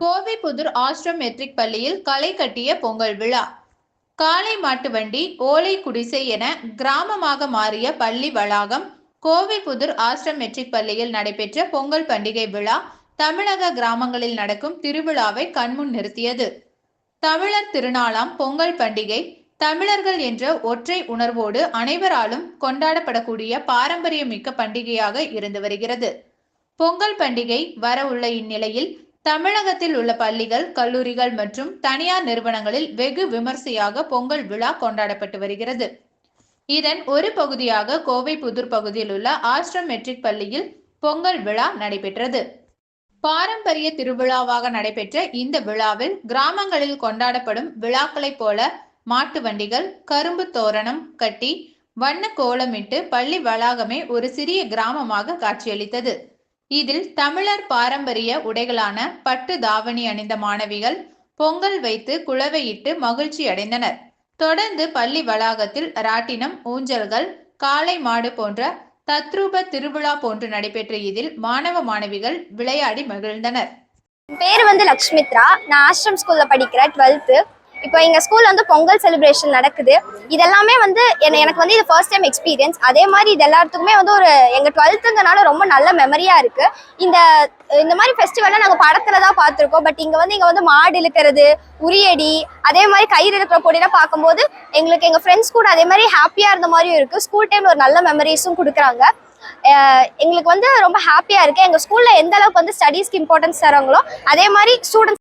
Kovai Pudur ஆஸ்ட்ரம் matric பள்ளியில் களை கட்டிய பொங்கல் விழா. காலை மாட்டு வண்டி ஓலை குடிசை என கிராமமாக மாறிய பள்ளி வளாகம் கோவை புதூர் ஆஸ்ட்ரம் மெட்ரிக் பள்ளியில் நடைபெற்ற பொங்கல் பண்டிகை விழா தமிழக கிராமங்களில் நடக்கும் திருவிழாவை கண்முன் நிறுத்தியது. தமிழர் திருநாளாம் பொங்கல் பண்டிகை தமிழர்கள் என்ற ஒற்றை உணர்வோடு அனைவராலும் கொண்டாடப்படக்கூடிய பாரம்பரியமிக்க பண்டிகையாக இருந்து வருகிறது. பொங்கல் பண்டிகை வரவுள்ள இந்நிலையில் தமிழகத்தில் உள்ள பள்ளிகள் கல்லூரிகள் மற்றும் தனியார் நிறுவனங்களில் வெகு விமர்சையாக பொங்கல் விழா கொண்டாடப்பட்டு வருகிறது. இதன் ஒரு பகுதியாக கோவை புதூர் பகுதியில் உள்ள ஆஸ்ட்ரம் மெட்ரிக் பள்ளியில் பொங்கல் விழா நடைபெற்றது. பாரம்பரிய திருவிழாவாக நடைபெற்ற இந்த விழாவில் கிராமங்களில் கொண்டாடப்படும் விழாக்களைப் போல மாட்டு வண்டிகள் கரும்பு தோரணம் கட்டி வண்ண கோலமிட்டு பள்ளி வளாகமே ஒரு சிறிய கிராமமாக காட்சியளித்தது. இதில் தமிழர் பாரம்பரிய உடைகளான பட்டு தாவணி அணிந்த மாணவிகள் பொங்கல் வைத்து குழவையிட்டு மகிழ்ச்சி அடைந்தனர். தொடர்ந்து பள்ளி வளாகத்தில் ராட்டினம் ஊஞ்சல்கள் காளை மாடு போன்ற தத்ரூப திருவிழா போன்று நடைபெற்ற இதில் மாணவ மாணவிகள் விளையாடி மகிழ்ந்தனர். பேர் வந்து லக்ஷ்மித்ரா. நான் ஆஷ்ரம் ஸ்கூல்ல படிக்கிறேன் டுவெல்த்து இப்போ எங்கள் ஸ்கூலில் வந்து பொங்கல் செலிப்ரேஷன் நடக்குது. இதெல்லாமே வந்து என்ன எனக்கு வந்து இது ஃபர்ஸ்ட் டைம் எக்ஸ்பீரியன்ஸ் அதே மாதிரி இது எல்லாத்துக்குமே வந்து ஒரு எங்கள் டுவெல்த்துங்கனால ரொம்ப நல்ல மெமரியாக இருக்குது இந்த இந்த மாதிரி ஃபெஸ்டிவலை நாங்கள் படத்துல தான் பார்த்துருக்கோம் பட் இங்கே வந்து இங்கே வந்து மாடு இழுக்கிறது உரியடி அதே மாதிரி கயிறு இருக்கிற பொடியெல்லாம் பார்க்கும்போது எங்களுக்கு எங்கள் ஃப்ரெண்ட்ஸ் கூட அதே மாதிரி ஹாப்பியாக இருந்த மாதிரியும் இருக்குது ஸ்கூல் டைமில் ஒரு நல்ல மெமரிஸும் கொடுக்குறாங்க. எங்களுக்கு வந்து ரொம்ப ஹாப்பியாக இருக்குது எங்கள் ஸ்கூலில் எந்த அளவுக்கு வந்து ஸ்டடீஸ்க்கு இம்பார்ட்டன்ஸ் தராங்களோ அதே மாதிரி ஸ்டூடெண்ட்ஸ்